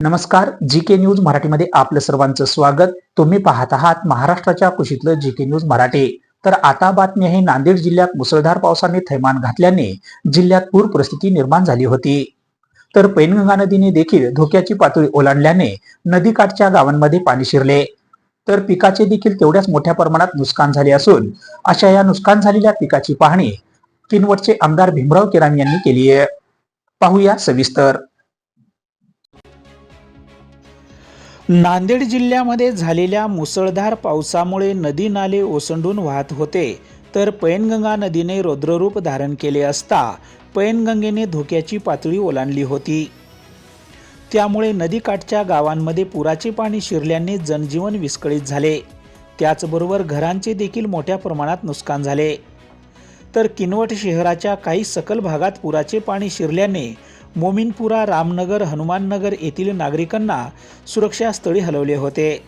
नमस्कार जी K news मराठीमध्ये आपलं सर्वांचं स्वागत. तुम्ही पाहत आहात महाराष्ट्राच्या कुशीतलं जी के न्यूज मराठी. तर आता बातमी आहे नांदेड जिल्ह्यात मुसळधार पावसाने थैमान घातल्याने जिल्ह्यात पूर परिस्थिती निर्माण झाली होती. तर पैनगंगा नदीने देखील धोक्याची पातळी ओलांडल्याने नदीकाठच्या गावांमध्ये पाणी शिरले. तर पिकाचे देखील तेवढ्याच मोठ्या प्रमाणात नुकसान झाले असून अशा या नुकसान झालेल्या पिकाची पाहणी किनवटचे आमदार भीमराव केराम यांनी केली आहे पाहूया सविस्तर. नांदेड जिल्ह्यामध्ये झालेल्या मुसळधार पावसामुळे नदी नाले ओसंडून वाहत होते. तर पैनगंगा नदीने रौद्ररूप धारण केले असता पैनगंगेने धोक्याची पातळी ओलांडली होती. त्यामुळे नदीकाठच्या गावांमध्ये पुराचे पाणी शिरल्याने जनजीवन विस्कळीत झाले. त्याचबरोबर घरांचे देखील मोठ्या प्रमाणात नुकसान झाले. तर किनवट शहराच्या काही सकल भागात पुराचे पाणी शिरल्याने मोमिनपुरा रामनगर हनुमाननगर येथील नागरिकांना सुरक्षास्थळी हलवले होते.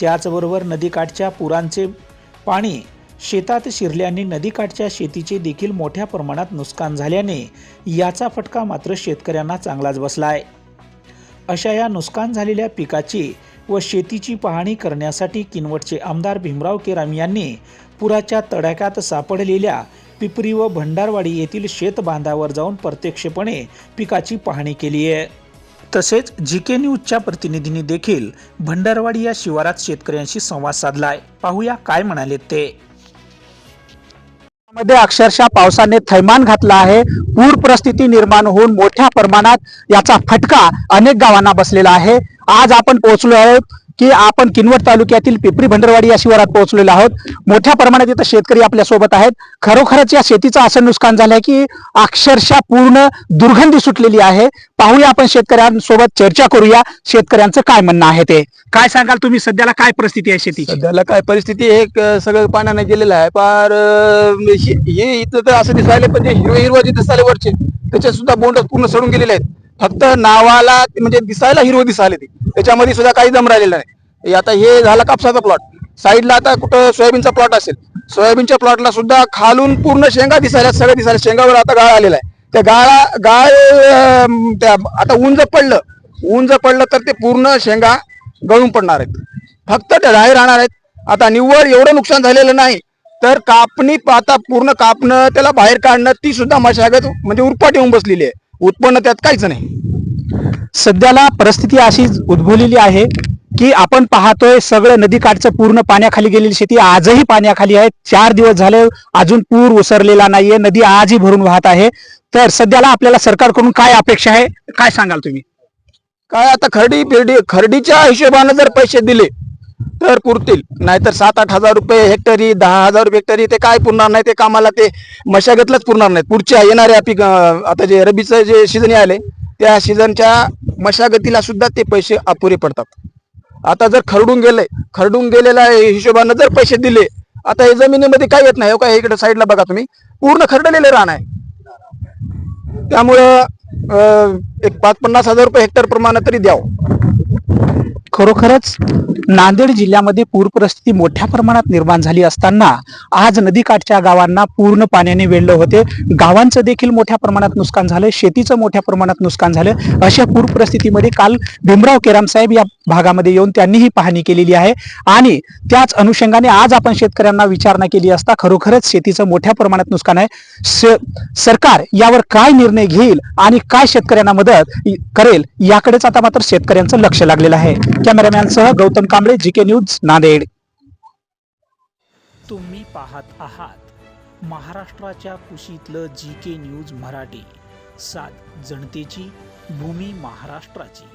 त्याचबरोबर नदीकाठच्या पुरांचे पाणी शेतात शिरल्याने नदीकाठच्या शेतीचे देखील मोठ्या प्रमाणात नुकसान झाल्याने याचा फटका मात्र शेतकऱ्यांना चांगलाच बसलाय. अशा या नुकसान झालेल्या पिकाची व शेतीची पाहणी करण्यासाठी किनवटचे आमदार भीमराव केराम यांनी पुराच्या तडाख्यात सापडलेल्या पिपरी व भंडारवाडी येथील शेत बांधावर जाऊन प्रत्यक्षपणे पिकाची पाहणी केली आहे. तसेच जी के न्यूजच्या प्रतिनिधींनी देखील भंडारवाडी या शिवारात शेतकऱ्यांशी संवाद साधलाय. पाहूया काय म्हणाले ते. मध्ये अक्षरशः पावसाने थैमान घातला आहे. पूर परिस्थिती निर्माण होऊन मोठ्या प्रमाणात याचा फटका अनेक गावांना बसलेला आहे. आज आपण पोहोचलो आहोत की आपण किनवट तालुक्यातील पिपरी भंडरवाडी या शिवारात पोहोचलेलो आहोत. मोठ्या प्रमाणात इथं शेतकरी आपल्यासोबत आहेत. खरोखरच या शेतीचं असं नुकसान झालंय की अक्षरशः पूर्ण दुर्गंधी सुटलेली आहे. पाहूया आपण शेतकऱ्यांसोबत चर्चा करूया. शेतकऱ्यांचं काय म्हणणं आहे ते? काय सांगाल तुम्ही? सध्याला काय परिस्थिती आहे शेतीची? सध्याला काय परिस्थिती एक सगळं पाण्याने गेलेलं आहे. पार हे इथं तर असं दिसायला पण जे हिरवे हिरवं जे दिसायला वरचे त्याच्यात सुद्धा बोंड पूर्ण सडून गेलेले आहेत. फक्त नावाला म्हणजे दिसायला हिरवं दिसायला ते त्याच्यामध्ये सुद्धा काही दम राहिलेला नाही. आता हे झाला कापसाचा प्लॉट साईडला आता कुठं सोयाबीनचा प्लॉट असेल. सोयाबीनच्या प्लॉटला सुद्धा खालून पूर्ण शेंगा दिसायला सगळं दिसायला शेंगावर आता गाळ आलेला आहे. त्या गाळा गाळ त्या आता ऊन जर पडलं ऊन जर पडलं तर ते पूर्ण शेंगा गळून पडणार आहेत. फक्त त्या राही राहणार आहेत. आता निव्वळ एवढं नुकसान झालेलं नाही. तर कापणी आता पूर्ण कापणं त्याला बाहेर काढणं ती सुद्धा मशागत म्हणजे उरपाट येऊन बसलेली आहे. उत्पन्न त्यात काहीच नाही. सध्याला परिस्थिती अशी उद्भवलेली आहे की आपण पाहतोय सगळं नदीकाठचं पूर्ण पाण्याखाली गेलेली शेती आजही पाण्याखाली आहे. चार दिवस झाले अजून पूर ओसरलेला नाहीये. नदी आजही भरून वाहत आहे. तर सध्याला आपल्याला सरकारकडून काय अपेक्षा आहे? काय सांगाल तुम्ही? काय आता खरडी बिरडी खरडीच्या हिशोबानं जर पैसे दिले तर पुरतील. नाहीतर सात आठ हजार रुपये हेक्टरी दहा हजार रुपये हेक्टरी ते काय पुरणार नाही ते कामाला ते मशागतलाच पुरणार नाहीत. पुढच्या येणाऱ्या पीक आता जे रबीचं जे सीझन आले त्या सीझनच्या मशागतीला सुद्धा ते पैसे अपुरे पडतात. आता जर खरडून गेले खरडून गेलेल्या हिशोबानं जर पैसे दिले आता हे जमिनीमध्ये काय येत नाही हो काय इकडे साईडला बघा तुम्ही. पूर्ण खरडलेले रान आहे. त्यामुळं अं, एक पाच पन्नास हजार रुपये हेक्टर प्रमाणात तरी द्यावं. खरोखरच नांदेड जिल्ह्यामध्ये पूर परिस्थिती मोठ्या प्रमाणात निर्माण झाली असताना आज नदीकाठच्या गावांना पूर्ण पाण्याने वेढलं होते. गावांचं देखील मोठ्या प्रमाणात नुकसान झालं शेतीचं मोठ्या प्रमाणात नुकसान झालं. अशा पूर परिस्थितीमध्ये काल भीमराव केराम साहेब या भागामध्ये येऊन त्यांनीही पाहणी केलेली आहे. आणि त्याच अनुषंगाने आज आपण शेतकऱ्यांना विचारणा केली असता खरोखरच शेतीचं मोठ्या प्रमाणात नुकसान आहे. सरकार यावर काय निर्णय घेईल आणि काय शेतकऱ्यांना मदत करेल याकडेच आता मात्र शेतकऱ्यांचं लक्ष लागलेलं आहे. कॅमेरामॅनसह Gautam Kamble G K news Nanded. तुम्ही पाहत आहात महाराष्ट्राच्या कुशीतलं जी के न्यूज मराठी. सात जनतेची भूमी महाराष्ट्राची.